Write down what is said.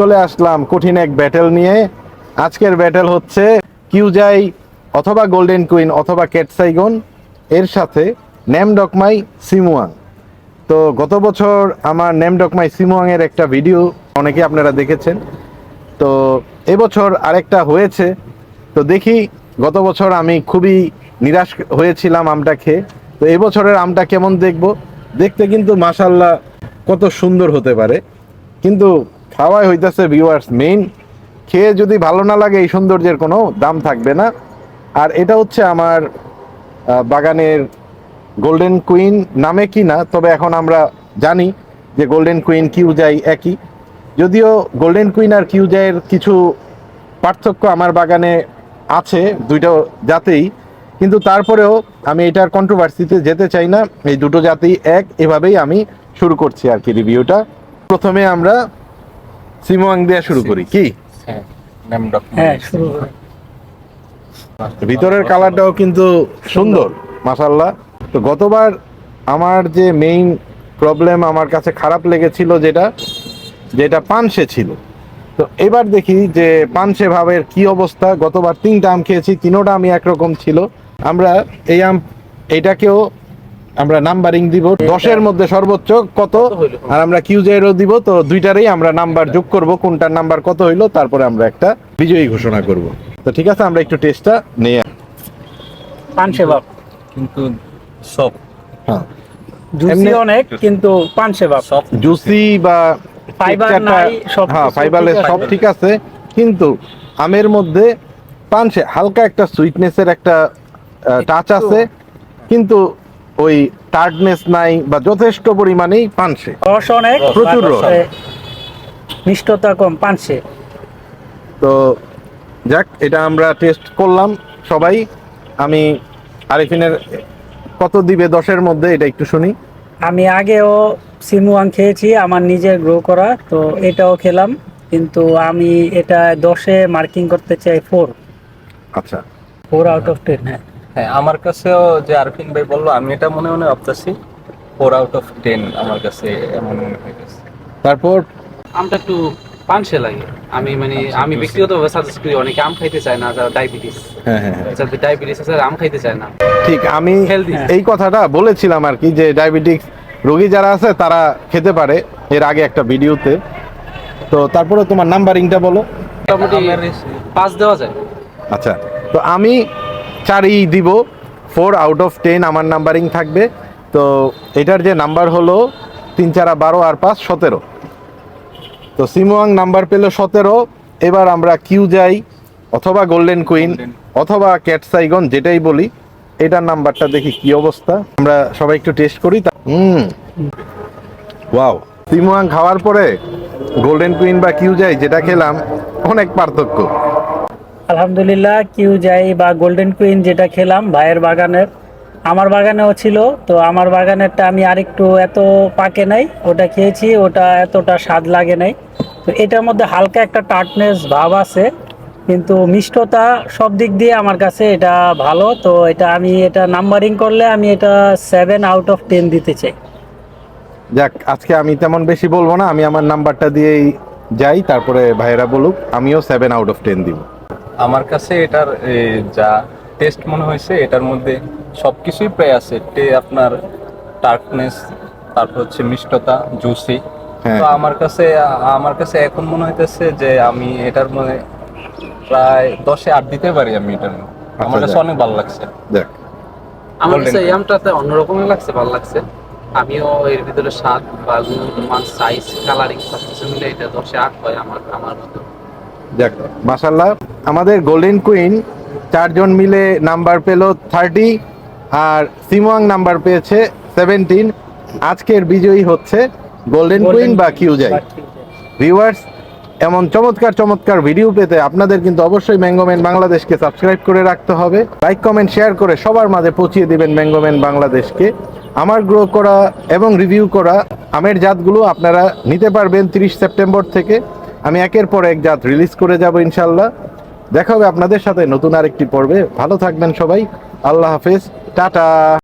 চলে আসলাম কঠিন এক ব্যাটেল নিয়ে। আজকের ব্যাটেল হচ্ছে কিউজাই অথবা গোল্ডেন কুইন অথবা ক্যাটসাইগন এর সাথে নেমডকমাই সিমুয়াং তো গত বছর আমার নেমডকমাই সিমুয়াং এর একটা ভিডিও অনেকে আপনারা দেখেছেন। তো এবছর আরেকটা হয়েছে। তো দেখি গত বছর আমি খুবই নিরাশ হয়েছিলাম আমটা খেয়ে। তো এবছরের আমটা কেমন দেখব? দেখতে কিন্তু মাসাল্লাহ কত সুন্দর হতে পারে। কিন্তু খাওয়াই হইতেছে ভিউয়ার্স মেইন খেয়ে যদি ভালো না লাগে এই সৌন্দর্যের কোনো দাম থাকবে না। আর এটা হচ্ছে আমার বাগানের গোল্ডেন কুইন নামে কি না, তবে এখন আমরা জানি যে গোল্ডেন কুইন কিউজাই একই। যদিও গোল্ডেন কুইন আর কিউজাইয়ের কিছু পার্থক্য আমার বাগানে আছে, দুইটা জাতেই, কিন্তু তারপরেও আমি এটার কন্ট্রোভার্সিতে যেতে চাই না। এই দুটো জাতেই এক, এভাবেই আমি শুরু করছি আর কি রিভিউটা প্রথমে আমরা সিমোয়াং দিয়ে শুরু করি কি? হ্যাঁ হ্যাঁ শুরু করে। ভিতরের কালারটাও কিন্তু সুন্দর মাসাল্লাহ তো গতবার আমার যে মেইন প্রবলেম আমার কাছে খারাপ লেগেছিল যেটা যেটা পানসে ছিল। তো এবার দেখি যে পানসে ভাবের কি অবস্থা। গতবার তিনটা আম খেয়েছি তিনোটা আমি একরকম ছিল। আমরা এই আম এইটাকেও আমরা নাম্বারিং দিব দশের মধ্যে সর্বোচ্চ কত? আর আমরা কিউজেরও দিব তো দুইটারই আমরা নাম্বার যোগ করব কোনটার নাম্বার কত হইল তারপরে আমরা একটা বিজয়ী ঘোষণা করব। তো ঠিক আছে আমরা একটু টেস্টটা নিয়ে পান সেবাব। কিন্তু সব। হ্যাঁ। জুসি অনেক কিন্তু পান সেবাব। সব। জুসি বা টেক্সচারটা- নাই, সব হ্যাঁ কিছু ফাইবারলেস সব ঠিক আছে কিন্তু আমের মধ্যে পানসে হালকা একটা সুইটনেসের একটা টাচ আছে কিন্তু ওই টার্ডনেস নাই বা যথেষ্ট পরিমাণেই পানসে। রস অনেক প্রচুর রস। মিষ্টতা কম পানসে। তো যাক এটা আমরা টেস্ট করলাম সবাই। আমি আরিফিনের কত দিবে দশের মধ্যে এটা একটু শুনি। আমি আগেও সিমুয়াং খেয়েছি আমার নিজের গ্রো করা তো এটাও খেলাম। কিন্তু আমি এটা দশে মার্কিং করতে চাই ফোর আচ্ছা। ফোর আউট অফ টেন হ্যাঁ। হ্যাঁ আমার কাছেও যে আরফিন ভাই বলল আমি এটা মনে মনে ভাবতেছি ফোর আউট অফ টেন আমার কাছে এমন মনে তারপর? আমটা একটু পানসে লাগে। আমি মানে আমি ব্যক্তিগতভাবে সাজেস্ট করি অনেকে আম খাইতে চায় না যারা ডায়াবেটিস হ্যাঁ হ্যাঁ হ্যাঁ। যাদের ডায়াবেটিস আছে আম খাইতে চায় না। ঠিক আমি। এই কথাটা বলেছিলাম আর কি যে ডায়াবেটিক্স রোগী যারা আছে তারা খেতে পারে। এর আগে একটা ভিডিওতে। তো তারপরে তোমার নাম্বারিংটা বলো। মোটামুটি পাঁচ দেওয়া যায়। আচ্ছা তো আমি চারই দিব ফোর আউট অফ টেন আমার নাম্বারিং থাকবে। তো এটার যে নাম্বার হলো তিন চারা বারো আর পাঁচ সতেরো। তো সিমোয়াং নাম্বার পেল সতেরো এবার আমরা কিউ যাই অথবা গোল্ডেন কুইন অথবা ক্যাটসাইগন যেটাই বলি এটার নাম্বারটা দেখি কি অবস্থা। আমরা সবাই একটু টেস্ট করি তা- হুম। ওয়াও সিমোয়াং খাওয়ার পরে গোল্ডেন কুইন বা কিউ যাই যেটা খেলাম অনেক পার্থক্য। আলহামদুলিল্লাহ, কিউ যাই বা গোল্ডেন কুইন যেটা খেলাম, ভাইয়ের বাগানের। আমার বাগানেও ছিল, তো আমার বাগানেরটা আমি আরেকটু এত পাকে নাই, ওটা খেয়েছি, ওটা এতটা স্বাদ লাগে নাই। তো এটার মধ্যে হালকা একটা টার্টনেস ভাব আছে, কিন্তু মিষ্টতা সব দিক দিয়ে আমার কাছে এটা ভালো। তো এটা আমি, এটা নাম্বারিং করলে আমি এটা সেভেন আউট অফ টেন দিতে চাই। যাক, আজকে আমি তেমন বেশি বলব না, আমি আমার নাম্বারটা দিয়েই যাই, তারপরে ভাইয়েরা বলুক, আমিও সেভেন আউট অফ টেন দিব। আমার কাছে এটার যা টেস্ট মনে হয়েছে এটার মধ্যে সবকিছুই প্রায় আছে। টে আপনার টার্কনেস তারপর হচ্ছে মিষ্টতা জুসি হ্যাঁ। তো আমার কাছে আমার কাছে এখন মনে হইতেছে যে আমি এটার মধ্যে প্রায় দশে আট দিতে পারি আমি এটার মধ্যে। আমার আচ্ছা, কাছে অনেক ভালো লাগছে। যাক। আমার কাছে Queen। অন্যরকমই লাগছে ভালো লাগছে। আমিও এর ভিতরে স্বাদ বা গুণগত মান সাইজ কালারিং সব কিছু মিলে এটা দশে আট হয় আমার আমার মতো। যাক মাসাল্লাহ আমাদের গোল্ডেন কুইন চারজন মিলে নাম্বার পেল থার্টি আর সিমোয়াং নাম্বার পেয়েছে সেভেন্টিন আজকের বিজয়ী হচ্ছে গোল্ডেন কুইন বা কিউ যাই ভিউয়ার্স এমন চমৎকার চমৎকার ভিডিও পেতে আপনাদের কিন্তু অবশ্যই ম্যাঙ্গোম্যান বাংলাদেশকে সাবস্ক্রাইব করে রাখতে হবে। লাইক কমেন্ট শেয়ার করে সবার মাঝে পৌঁছিয়ে দিবেন ম্যাঙ্গোম্যান বাংলাদেশকে আমার গ্রো করা এবং রিভিউ করা আমের জাতগুলো আপনারা নিতে পারবেন তিরিশ সেপ্টেম্বর থেকে। আমি একের পর এক জাত রিলিজ করে যাব ইনশাল্লাহ। দেখা হবে আপনাদের সাথে নতুন আরেকটি পর্বে। ভালো থাকবেন সবাই। আল্লাহ হাফেজ। টাটা।